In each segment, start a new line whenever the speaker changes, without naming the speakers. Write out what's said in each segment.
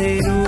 I don't know.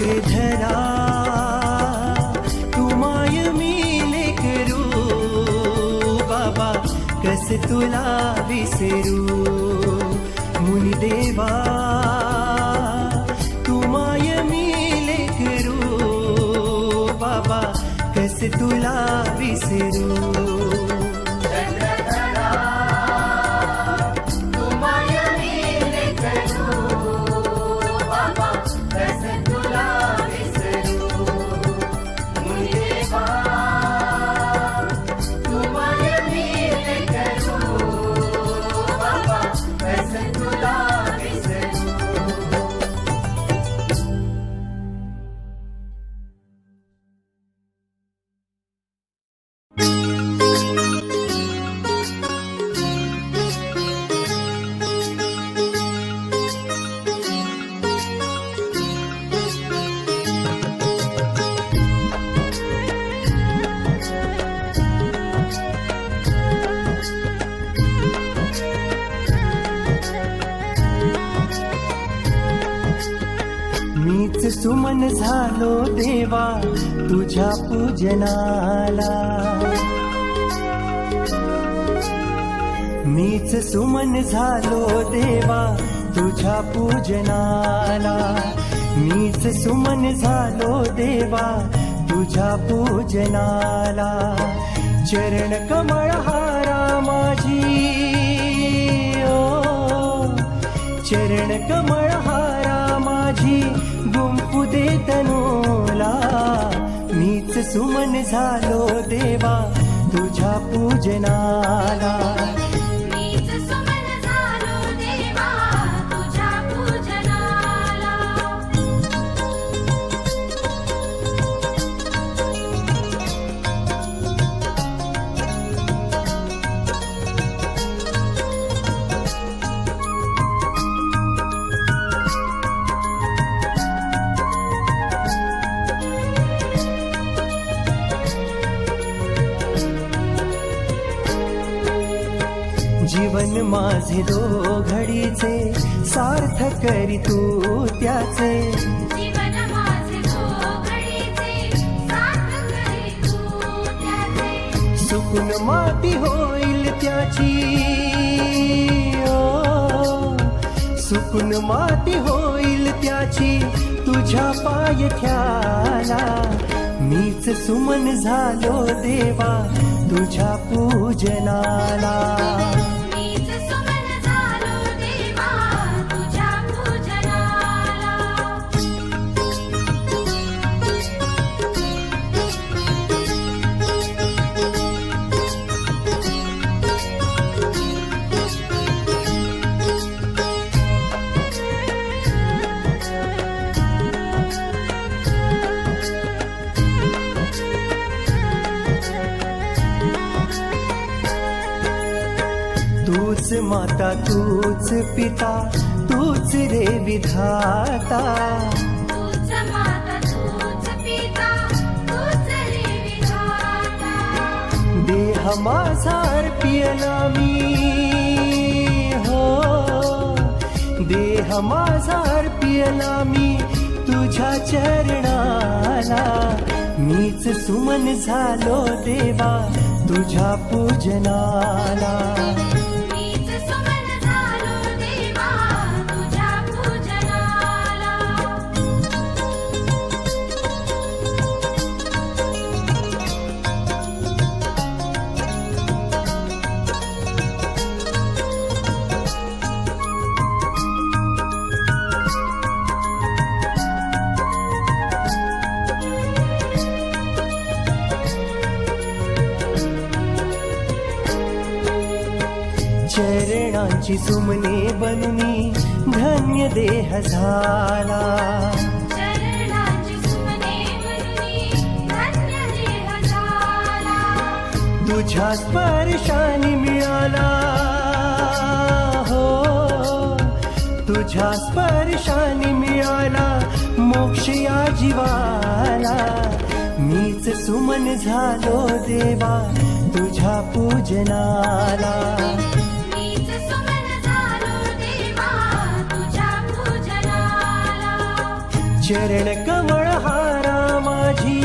धरा तुमाय मी लेकरू बाबा कस तुला विसरू मुनिदेवा तुमाय मी लेकरू बाबा कस तुला विसरू तुझ्या पूजनाला. मीच सुमन झालो देवा तुझ्या पूजनाला. मीच सुमन झालो देवा तुझ्या पूजनाला. चरण कमळ हारा माझी. ओ चरण कमळ हारा माझी. गुंपू दे तनोला. सुमन झालो देवा तुझ्या पूजनाला. दो घडीचे सार्थ करी तू त्याचे. सुकून माती होईल त्याची. ओ, सुकून माती होईल त्याची तुझ्या पायथ्याला मीच सुमन झालो देवा तुझ्या पूजनाला. तूच माता तूच पिता तूच रे विधाता देह माझा अर्पियला मी. हो. देह माझा अर्पियला मी तुझ्या चरणाला. मीच सुमन झालो देवा तुझ्या पूजनाला. चरणांची सुमने बनुनी धन्य देह झाला.
चरणाची सुमने वरुणी धन्य देह झाला.
तुझ्या स्पर्शाने मिळाला. हो तुझ्या स्पर्शाने मिळाला. मोक्ष या जीवाला. मीच सुमन झालो देवा तुझ्या पूजनाला. चरण कमळ हारा माझी.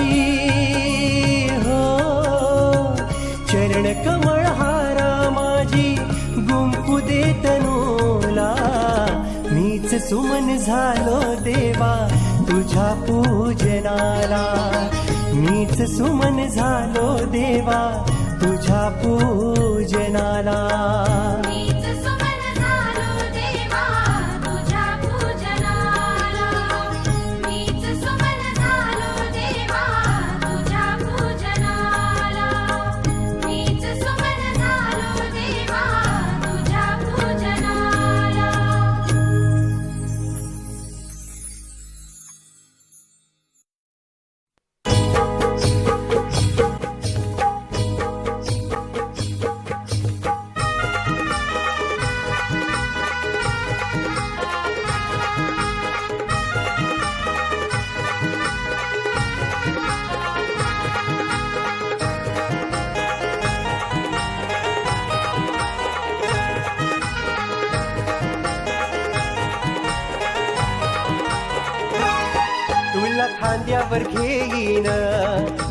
हो चरण कमळ हारा माझी. गुंफू दे तनोला मीच सुमन झालो देवा तुझ्या पूजनाला. मीच सुमन झालो देवा तुझ्या पूजनाला. खांद्यावर घेईन.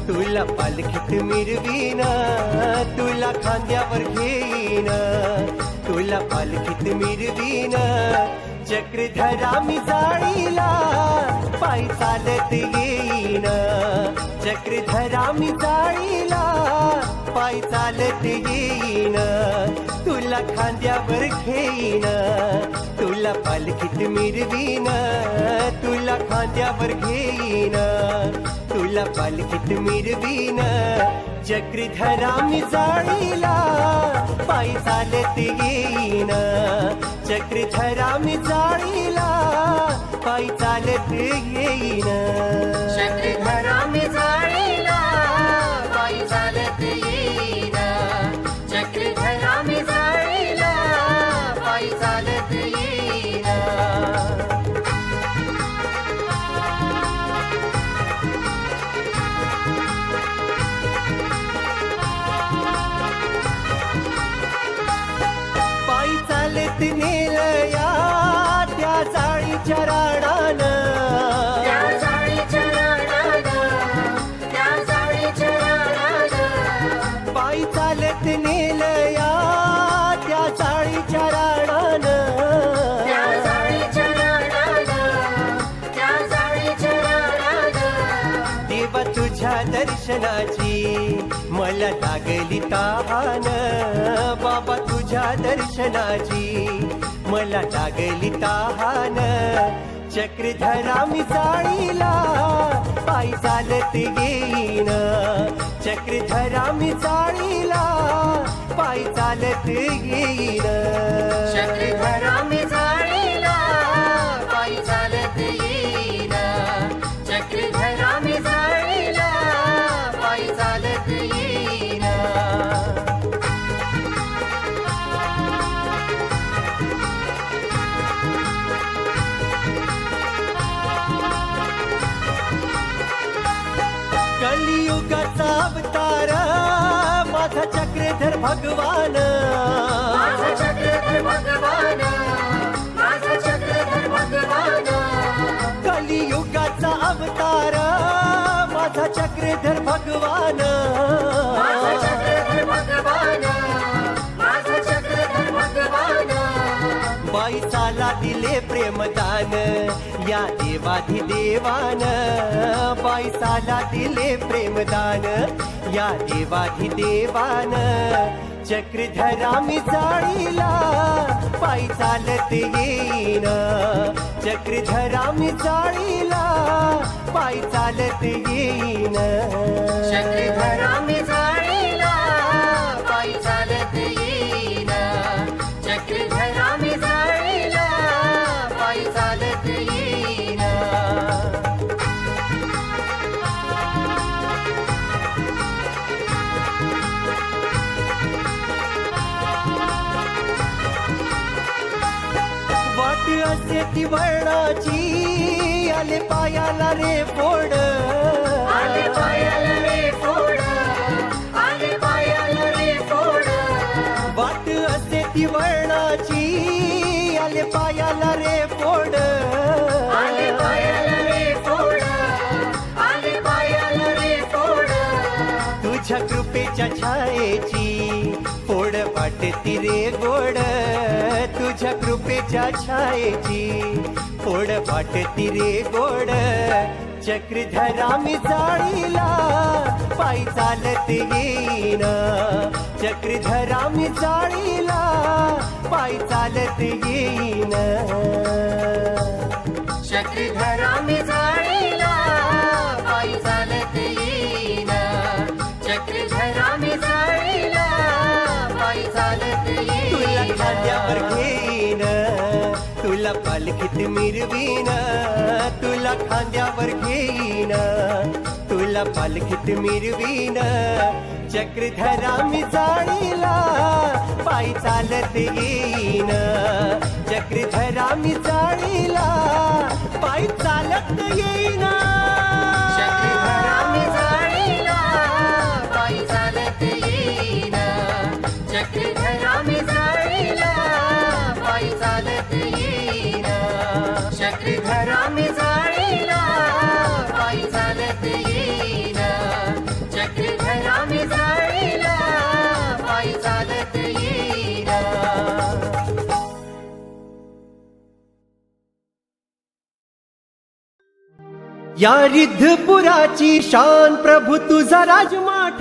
तुला पालखीत मिरवीन. तुला खांद्यावर घेईन. तुला पालखीत मिरवीन. चक्रधरा मी जाळीला पाय चालत येईन. चक्रधरा मी जाळीला पाय चालत येईन. तुला खांद्यावर घेईन. तुला पालखीत मिरवीन. तुला खांद्यावर घेईन. तुला पालखीत मिरवीन. चक्रधरा मी जाळीला पायी चालत येईन. चक्रधरा मी जाळीला पायी चालत येईन.
चक्रीधरा मी जाळीला
दर्शनाची मला लागली तहान. बाबा तुझ्या दर्शनाची मला लागली तहान. चक्रधरा मी जाळीला पायी चालत येईन. चक्रधरा मी जाळीला पायी चालत येईन.
चक्रधरा मी जाळीला पायी चालत
भगवान।
माझा चक्रधर भगवान माझा चक्रधर भगवान.
कलियुगाचा अवतार माझा चक्रधर भगवान. दिले प्रेमदान. या देवाधी देवान बाई दिले प्रेमदान. या देवाधी देवान चक्रधरा मी जाळीला पायी चालत येईन. चक्रधरा मी जाळीला पायी चालत येईन.
चक्रधरा मी
पायाला रे फोड.
आले पायाला रे फोड. आले पायाला रे फोड.
वाट असे ती वळणाची आले पायाला रे फोड.
आले पायाला रे फोड. आले पायाला रे फोड.
तुझ्या कृपेच्या छायेची फोड वाटती रे गोड. तुझ्या कृपेच्या छायेची वाटती रे गोड. चक्रधरा मी जाळीला पायी चालत येईन. चक्रधरा मी जाळीला पायी चालत येईन.
चक्रधरा मी जाळीला
तुला पालखीत मिरवीन तुला खांद्यावर घेईन. तुला पालखीत मिरवीन चक्रधरा मी जाळीला पायी चालत येईन. चक्रधरा मी जाळीला पायी चालत येईन. या रिद्धपुराची शान प्रभू तुझा राजमाठ.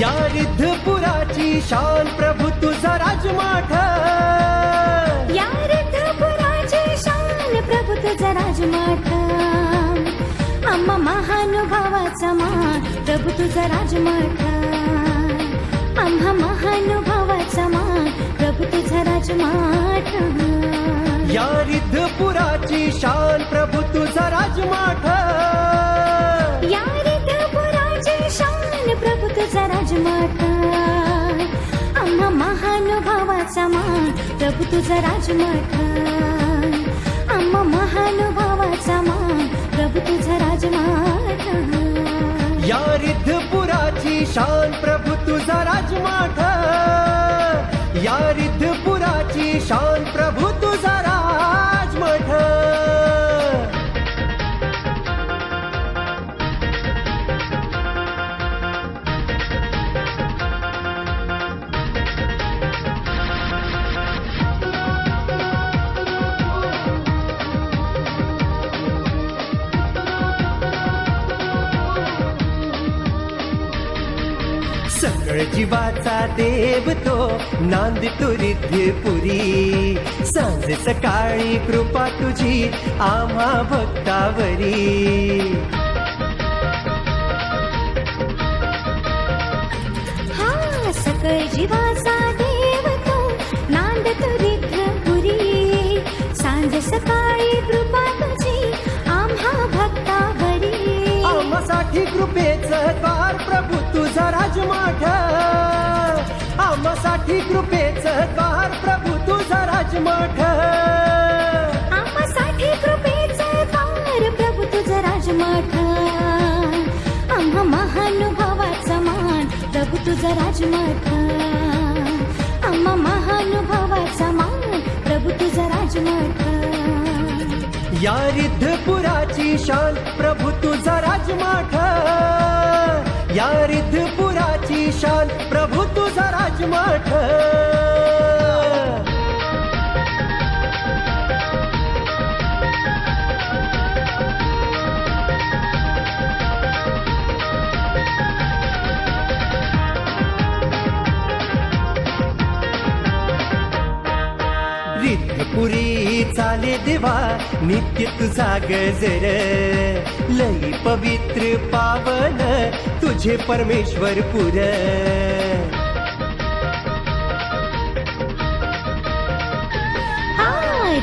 या रिद्धपुराची शान प्रभू तुझा राजमाठ.
तुझा राजमाठ आम्हा महानुभावाचा मान. प्रभू तुझा राजमाठ
या रिद्धपुराची शान प्रभू तुझा राजमाठ
या रथपुराची शान प्रभू तुझा राजमाठ आम्हा महानुभावाचा मान. प्रभू तुझा राजमाठ आम्हा महानुभावाचा मान. प्रभू तुझा राजमाठ
या रिद्धपुराची शान प्रभू तुझा राजमाठ या रिद्धपुराची शान प्रभू तुझा राजमाठ जीवाचा देव तो नांद रिद्धपुरी सांज सकाळी कृपा तुझी आम्हा भक्तावरी.
हा सकळ जीवाचा देव तो नांद रिद्धपुरी सांज सकाळी कृपा तुझी आम्हा भक्तावरी.
आम्हासाठी कृपेचं द्वार प्रभू तुझा राजमाठ आम्हासाठी कृपेचं द्वार प्रभू तुझा राजमाठ
आम्हासाठी कृपेचं द्वार प्रभू तुझं राजमाठ आम्हा महानुभावाचा मान प्रभू तुझा राजमाठ आम्हा महानुभावाचा मान प्रभू तुझा राजमाठ
या रिद्धपुराची शान प्रभू तुझा राजमाठ या रिद्धपुराची शान प्रभू तुझा राजमाठ. चाले देवा नित्य तुझा गजर. लई पवित्र पावन तुझे परमेश्वर पुर.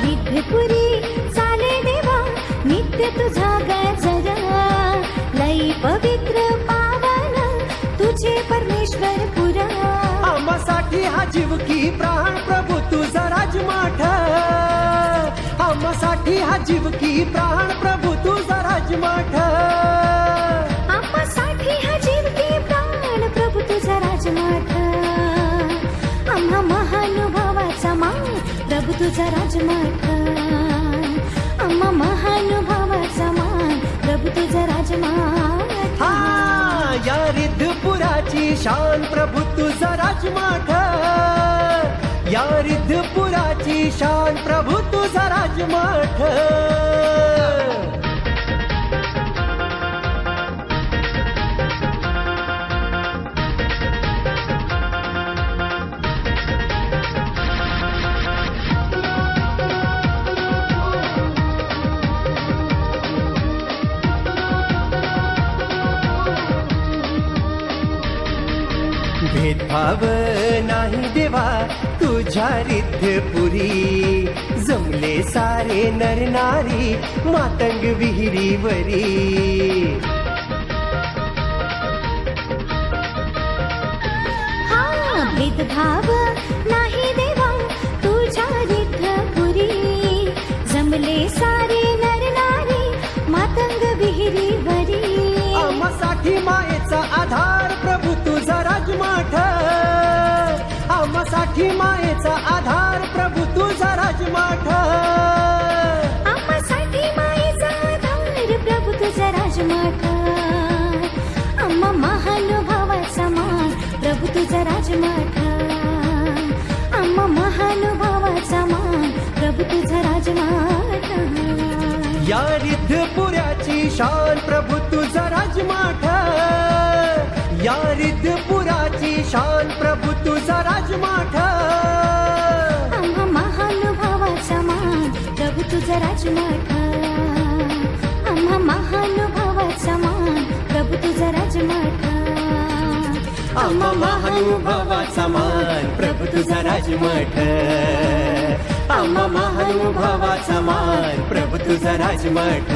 रिद्धपुरी चाले देवा नित्य तुझा गजर. लई पवित्र पावन तुझे परमेश्वर पुरा.
आम्हासाठी हा जीव की प्राण प्रभू तुझा राजमाठ. आम्हासाठी हा जीव की प्राण प्रभू तुझा राजमाठ
आम्हासाठी हा जीव की प्राण प्रभू तुझा राजमाठ आम्हा महानुभावाचा मान प्रभू तुझा राजमाठ आम्हा महानुभावाचा मान प्रभू तुझा राजमाठ
हा या रिद्धपुराची शान प्रभू तुझा तुझा राजमाठ भेदभाव नाही देवा तुझ्या रिद्धपुरी. सारे नर नारी मातंग विहिरीवरी.
हा भेदभाव नाही देवा तुझ्या रिद्धपुरी जमले सारे नर नारी मातंग विहिरीवरी.
आम्हासाठी मायेचा आधार या रिद्धपुराची शान प्रभू तुझा राजमाठ या रिद्धपुराची शान प्रभू तुझा राजमाठ
महानुभावाचा मान प्रभु तुझा राजमाठ आम्हा महानुभावाचा मान प्रभू तुझा राजमाठ
आम्हा महानुभावाचा मान प्रभू तुझा राजमाठ आम्हा महानुभावाचा मान प्रभू तुझा राजमठ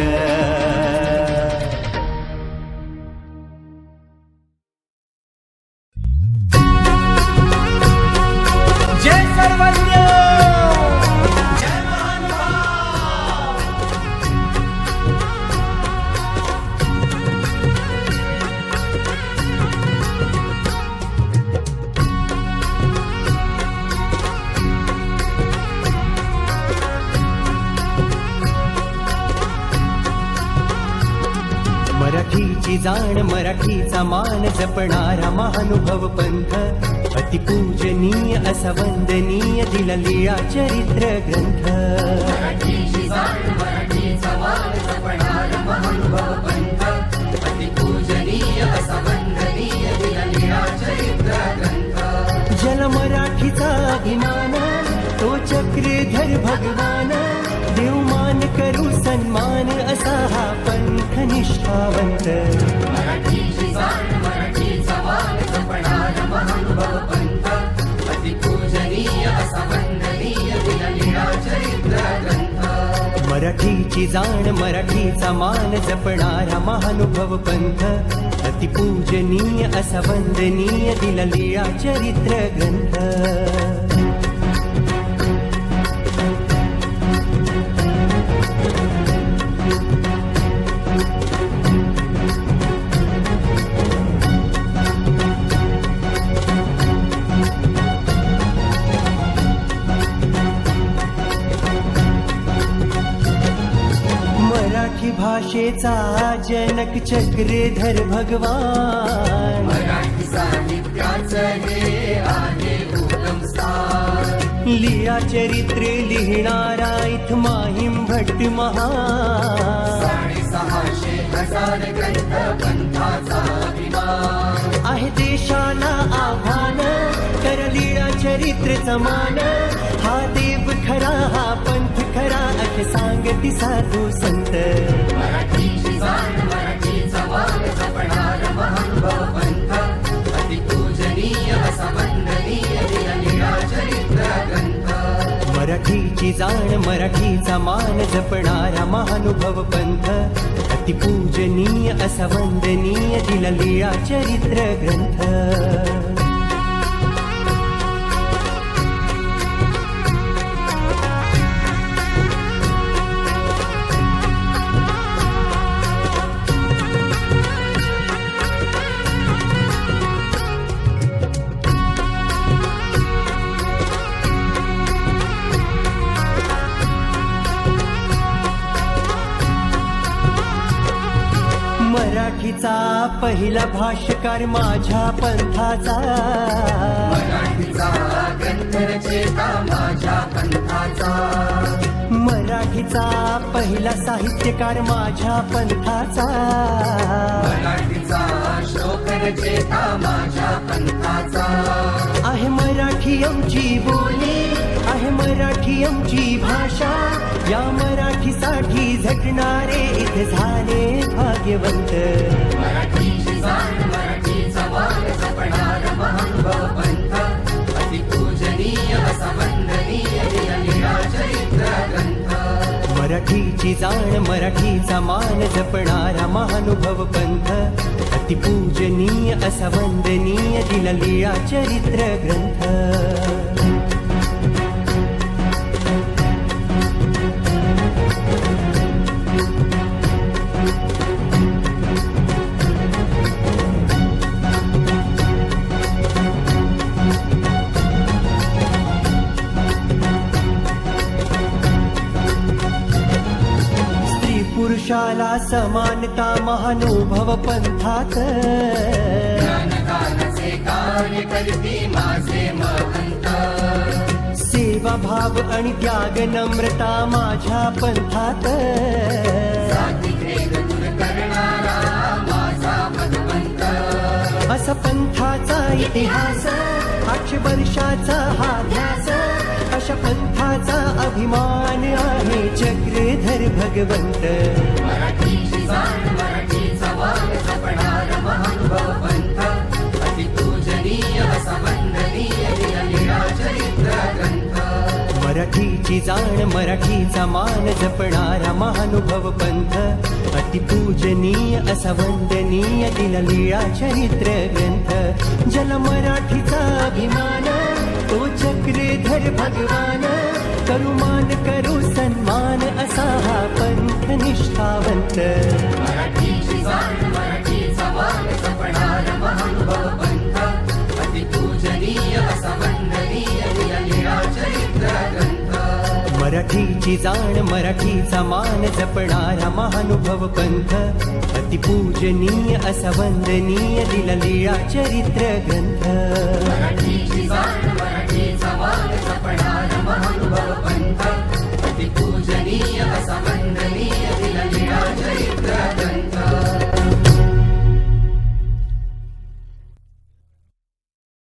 मराठीचा मान जपणारा महानुभव पंथ. अतिपूजनीय असा वंदनीय दिला लीळा चरित्र ग्रंथ.
मराठीची जाण मराठीचा मान जपणारा महानुभव पंथ. अतिपूजनीय असा वंदनीय दिला लीळा चरित्र ग्रंथ.
जल मराठीचा अभिमान तो चक्रधर भगवान. देवमान करू सन्मान असा हा पंथ निष्ठावंत.
मराठीची जाण मराठीचा मान जपणारा महानुभव पंथ. अतिपूजनीय असा वंदनीय दिला लीळा चरित्र ग्रंथ
मराठी जनक चक्रधर भगवान.
मराठी साहित्याचं हे आहे
चरित्र लिहिणारा इथ माहिम भट्ट महान.
साडेसहाशे हजार ग्रंथ पंथाचा
आहे देशाला आव्हान कर लिया चरित्र समान. हा देव खरा हा पंथ खरा अख सांगती साधू संत.
असा
मराठीची जाण मराठीचा मान जपणारा महानुभव पंथ. अतिपूजनीय असा वंदनीय दिला लीळा चरित्र ग्रंथ. पहिला भाष्यकार माझ्या पंथाचा.
मराठीचा ग्रंथ रचेता माझ्या पंथाचा.
मराठीचा पहिला साहित्यकार माझ्या पंथाचा.
मराठीचा माझ्या पंथाचा.
आहे मराठी आमची बोली. मराठी आमची भाषा. या मराठीसाठी झटणारे इथे झाले भाग्यवंत.
मराठीची जाण मराठीचा
मान जपणारा महानुभव पंथ. अतिपूजनीय असा वंदनीय दिला लीळा चरित्र ग्रंथ. पुरुषाला समानता महानुभव पंथात. सेवा भाव आणि त्याग नम्रता माझ्या पंथात. असा पंथाचा इतिहास आठशे वर्षाचा हा ध्यास अशा पंथाचा अभिमान आहे चक्रधर भगवंत.
मराठीची जाण मराठीचा
मान जपणारा महानुभव पंथ. अतिपूजनीय असा वंदनीय दिललीळा चरित्र ग्रंथ. जल मराठीचा अभिमान तो चक्रधर भगवान. करू मान करू सन्मान असा हा पंथ निष्ठावंत.
अतिपूजनीय असा वंदनीय दिनलीळा चरित्र ग्रंथ.
मराठीची जाण मराठीचा मान जपणारा महानुभव पंथ. अतिपूजनीय असा वंदनीय दिललीळा चरित्र ग्रंथ